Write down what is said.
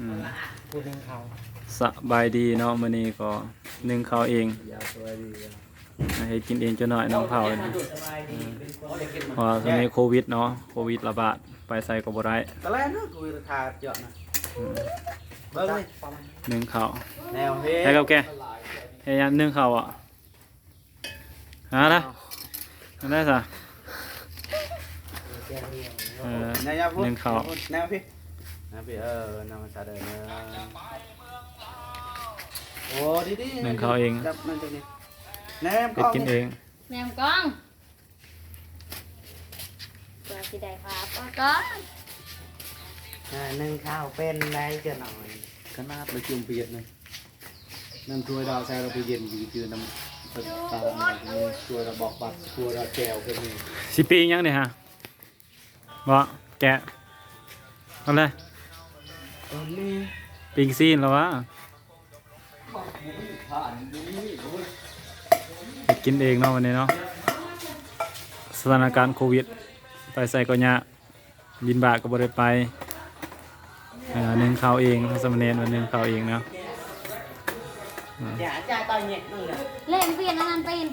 อืมผู้หนึ่งเขาสบายดีเนาะมื้อนี้ก็นึ่งข้าวเองยาวสวยดีให้กินเองจักหน่อยน้องเผานี่เพราะว่าตอนนี้โควิดเนาะโควิดระบาดไปใส่ก็บ่ได้ตะแลนเนาะกูราคาเยอะนะเบิ้งเลยนึ่งข้าวแนวเฮ้ให้กับแกพยายามนึ่งข้าวอะหาละอันได้ซะเออแนวยาพูดหนึ่งเขาแนวพี่แนวพี่เออแนวมันซาเดินโอ้ดีดีหนึ่งข้าวเอง จับมันตรงนี้แนมเป็ดกินเองแมมกล้องตัวสีแดงครับกล้องหนึ่งข้าวเป็นได้จะหน่อยขนาดเราจุ่มเปียกเลยน้ำถ้วยดาวใส่เราไปเย็นดีคือน้ำตาถ้วยเราบอกบัตรถ้วยเราแก้วก็มีสิปียังเนี่ยฮะบ่แกะเอาเลยตอนนี้ ปิงซีนแล้ววะเฮ็ดกินเองเนาะวันนี้เนาะสถานการณ์โควิด ไปใส่ก็ยากบินบาทก็บ่ได้ไปเอ่อนึ่งข้าวเองทั้งสามเณรวันนึ่งข้าวเองเนาะอย่าจ่ายตอนเย็นนั่นแหละเล่นเปลี่ยนอันนั้นเป็น